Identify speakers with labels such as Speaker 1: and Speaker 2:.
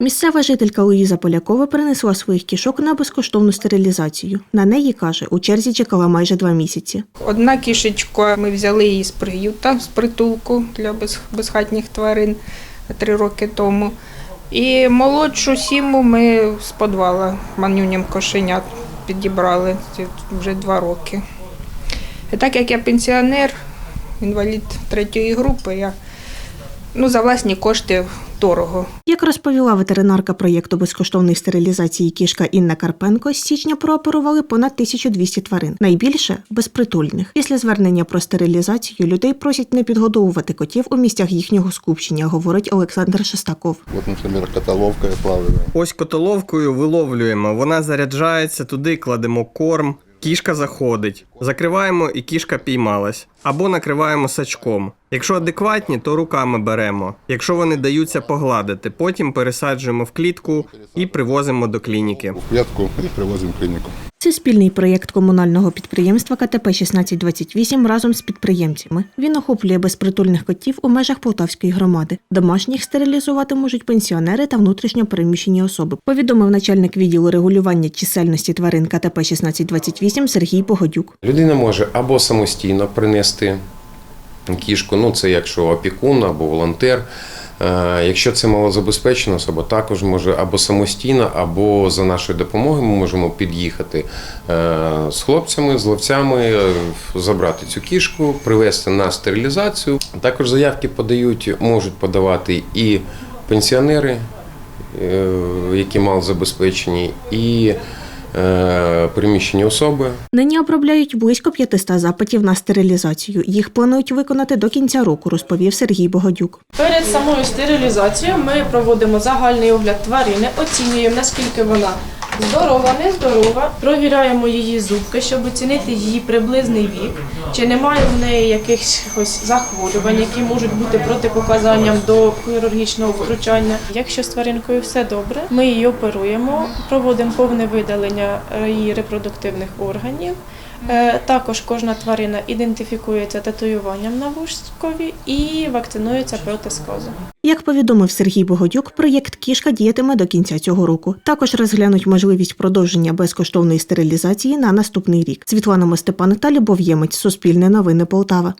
Speaker 1: Місцева жителька Луїза Полякова принесла своїх кішок на безкоштовну стерилізацію. На неї каже, у черзі чекала майже два місяці.
Speaker 2: Одна кішечка, ми взяли її з приюта, з притулку для безхатніх тварин три роки тому. І молодшу сіму ми з подвала манюням кошенят підібрали вже два роки. І так як я пенсіонер, інвалід третьої групи, я ну, за власні кошти дорого.
Speaker 1: Як розповіла ветеринарка проєкту безкоштовної стерилізації кішка Інна Карпенко, з січня прооперували понад 1200 тварин, найбільше безпритульних. Після звернення про стерилізацію людей просять не підгодовувати котів у місцях їхнього скупчення, говорить Олександр Шестаков.
Speaker 3: Вот, например, котоловка я плаваю.
Speaker 4: Ось котоловкою виловлюємо, вона заряджається, туди кладемо корм, кішка заходить. Закриваємо і кішка піймалась. Або накриваємо сачком. Якщо адекватні, то руками беремо. Якщо вони даються погладити, потім пересаджуємо в клітку і привозимо до клініки.
Speaker 3: В клітку і привозимо в клинику.
Speaker 1: Це спільний проєкт комунального підприємства КТП 1628 разом з підприємцями. Він охоплює безпритульних котів у межах Полтавської громади. Домашніх стерилізувати можуть пенсіонери та внутрішньо переміщені особи. Повідомив начальник відділу регулювання чисельності тварин КТП 1628 Сергій Погодюк.
Speaker 5: Людина може або самостійно принести кішку, ну це якщо опікун або волонтер. Е, Якщо це малозабезпечена особа, також може або самостійно, або за нашою допомогою ми можемо під'їхати е, з хлопцями, з ловцями, е, забрати цю кішку, привезти на стерилізацію. Також заявки подають, можуть подавати і пенсіонери, які малозабезпечені, і е, особи.
Speaker 1: Нині обробляють близько 500 запитів на стерилізацію. Їх планують виконати до кінця року, розповів Сергій Богодюк.
Speaker 6: Перед самою стерилізацією ми проводимо загальний огляд тварини, оцінюємо, наскільки вона здорова, нездорова, провіряємо її зубки, щоб оцінити її приблизний вік, чи немає в неї якихось захворювань, які можуть бути протипоказанням до хірургічного втручання. Якщо з тваринкою все добре, ми її оперуємо, проводимо повне видалення е, її репродуктивних органів. Е, Також кожна тварина ідентифікується татуюванням на вушкові і вакцинується проти сказу.
Speaker 1: Як повідомив Сергій Богодюк, проєкт Кішка діятиме до кінця цього року. Також розглянуть можливість продовження безкоштовної стерилізації на наступний рік. Світлана Мостепан та Любов Ємець. Суспільне новини Полтава.